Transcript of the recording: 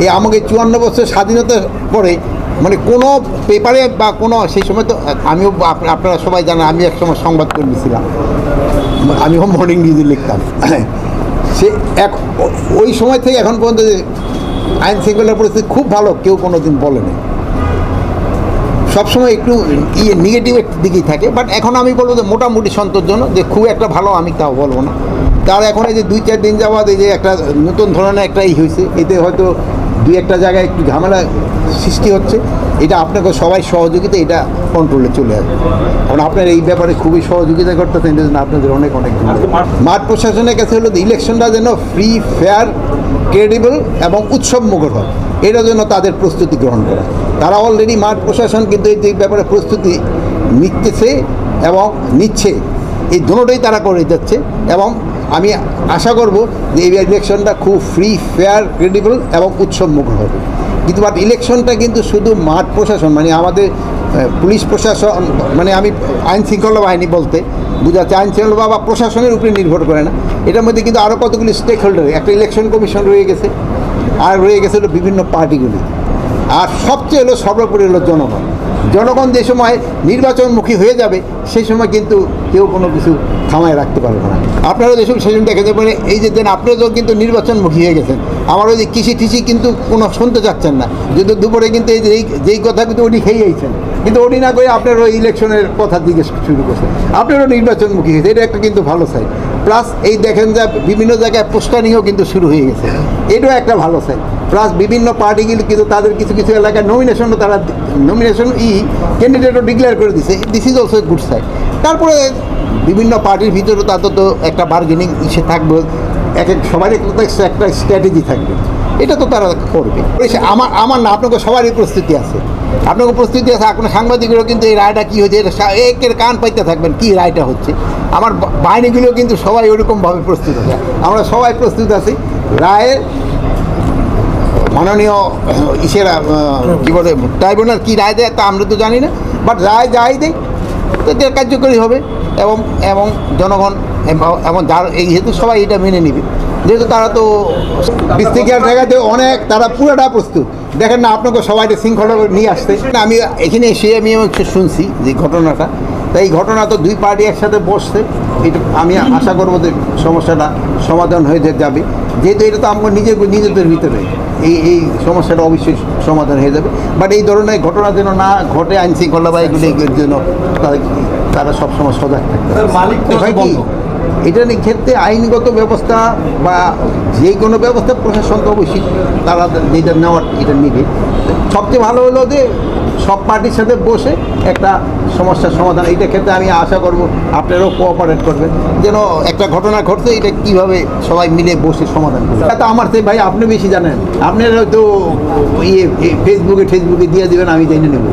এই আমাকে চুয়ান্ন বছর স্বাধীনতার পরে মানে কোনো পেপারে বা কোনো সেই সময় তো, আমিও আপ- আপনারা সবাই জানেন, আমি এক সময় সংবাদ কর্মী ছিলাম। আমিও মর্নিং নিউজে লিখতাম। সে এক, ওই সময় থেকে এখন পর্যন্ত যে আইন শৃঙ্খলার পরিস্থিতি খুব ভালো, কেউ কোনো দিন বলেনি। সবসময় একটু ইয়ে নেগেটিভ দিকেই থাকে বাট এখন আমি বলব যে মোটামুটি সন্তোষজনক যে খুব একটা ভালো আমি তাও বলব না। তার এখন এই যে দুই, চার দিন যাওয়াত এই যে একটা নতুন ধরনের একটা ই হয়েছে, এতে হয়তো দুই একটা জায়গায় একটু ঝামেলা সৃষ্টি হচ্ছে। এটা আপনাকে সবাই সহযোগিতা, এটা কন্ট্রোলে চলে আসবে। কারণ আপনার এই ব্যাপারে খুবই সহযোগিতা করতেছেন, এই জন্য আপনাদের অনেক অনেক মাঠ প্রশাসনের কাছে হলো ইলেকশনটা যেন ফ্রি ফেয়ার ক্রেডিবল এবং উৎসব মুখর হয়। এটার জন্য তাদের প্রস্তুতি গ্রহণ করা। তারা অলরেডি মাঠ প্রশাসন কিন্তু এই ব্যাপারে প্রস্তুতি নিতেছে এবং নিচ্ছে। এই দুটোটাই তারা করে যাচ্ছে এবং আমি আশা করব যে এই ইলেকশনটা খুব ফ্রি ফেয়ার ক্রেডিবল এবং উৎসব মুখর হবে। কিন্তু বাট ইলেকশনটা কিন্তু শুধু মাঠ প্রশাসন মানে আমাদের পুলিশ প্রশাসন মানে আমি আইন শৃঙ্খলা বাহিনী বলতে বুঝাচ্ছে, আইন শৃঙ্খলা বা প্রশাসনের উপরে নির্ভর করে না। এটার মধ্যে কিন্তু আরও কতগুলি স্টেক হোল্ডার একটা ইলেকশন কমিশন রয়ে গেছে, আর রয়ে গেছে বিভিন্ন পার্টিগুলি। আর সবচেয়ে হলো, সর্বোপরি হলো জনগণ। জনগণ যে সময় নির্বাচনমুখী হয়ে যাবে, সেই সময় কিন্তু কেউ কোনো কিছু থামায় রাখতে পারবে না। আপনারা যেসব সেদিন দেখে যাবেন এই যে দেন আপনারা তো কিন্তু নির্বাচনমুখী হয়ে গেছেন। আমার ওই যে কৃষি টিসি কিন্তু কোনো শুনতে চাচ্ছেন না। যদি দুপুরে কিন্তু এই যে এই- যেই কথা কিন্তু উনি খেয়েইছেন কিন্তু উনি না করে আপনার ওই ইলেকশনের কথা জিজ্ঞেস শুরু করছেন। আপনারও নির্বাচনমুখী হয়েছে এটা একটা কিন্তু ভালো সাইড প্লাস এই দেখেন যে বিভিন্ন জায়গায় পোস্টারিংও কিন্তু শুরু হয়ে গেছে। এটাও একটা ভালো সাইড প্লাস বিভিন্ন পার্টিগুলি কিন্তু তাদের কিছু কিছু এলাকায় নমিনেশনও তারা নমিনেশন ই ক্যান্ডিডেটও ডিক্লেয়ার করে দিছে। This is also good side তারপরে বিভিন্ন পার্টির ভিতরে তাদের তো একটা বার্গেনিং ইসে থাকবে। এক এক সবারই একটা স্ট্র্যাটেজি থাকবে। এটা তো তারা করবে। আমার আমার না, আপনাকে সবারই প্রস্তুতি আছে। আপনাকে প্রস্তুতি আছে, আপনার সাংবাদিকেরও কিন্তু এই রায়টা কী হয়েছে, এটা একের কান পাইতে থাকবেন কী রায়টা হচ্ছে। আমার বাহিনীগুলো কিন্তু সবাই ওরকমভাবে প্রস্তুত আছে। আমরা সবাই প্রস্তুত আছি। রায়ের মাননীয় ইসেরা কী বলে, ট্রাইব্যুনাল কী রায় দেয় তা আমরা তো জানি না বাট রায় যাই দেয় তো এটা কার্যকরী হবে, এবং এবং জনগণ, এবং- যার, এই যেহেতু সবাই এটা মেনে নেবে। যেহেতু তারা তো বিস্তিকার জায়গাতে অনেক, তারা পুরোটা প্রস্তুত। দেখেন না, আপনাকে সবাই শৃঙ্খলা নিয়ে আসতে আমি এখানে এসে আমি একটু শুনছি যে ঘটনাটা। তাই এই ঘটনা তো দুই পার্টি একসাথে বসছে, এটা আমি আশা করব যে সমস্যাটা সমাধান হয়ে যাবে। যেহেতু এটা তো আমার নিজের, নিজেদের ভিতরে এই এই সমস্যাটা অবশ্যই সমাধান হয়ে যাবে। বাট এই ধরনের ঘটনা যেন না ঘটে আইনশৃঙ্খলা বা এগুলো জন্য তারা- তারা সবসময় সজাগ থাকবে এটা ক্ষেত্রে আইনগত ব্যবস্থা বা যে কোনো ব্যবস্থা প্রশাসন তো অবশ্যই তারা যেটা নেওয়ার এটা নিবে। সবচেয়ে ভালো হলো যে সব পার্টির সাথে বসে একটা সমস্যার সমাধান, এইটা ক্ষেত্রে আমি আশা করব আপনারাও কোঅপারেট করবেন। যেন একটা ঘটনা ঘটছে, এটা কীভাবে সবাই মিলে বসে সমাধান করবে। এটা তো আমার থেকে ভাই, আপনি বেশি জানেন। আপনার হয়তো ইয়ে ফেসবুকে ফেসবুকে দিয়ে দেবেন, আমি জেনে নেব।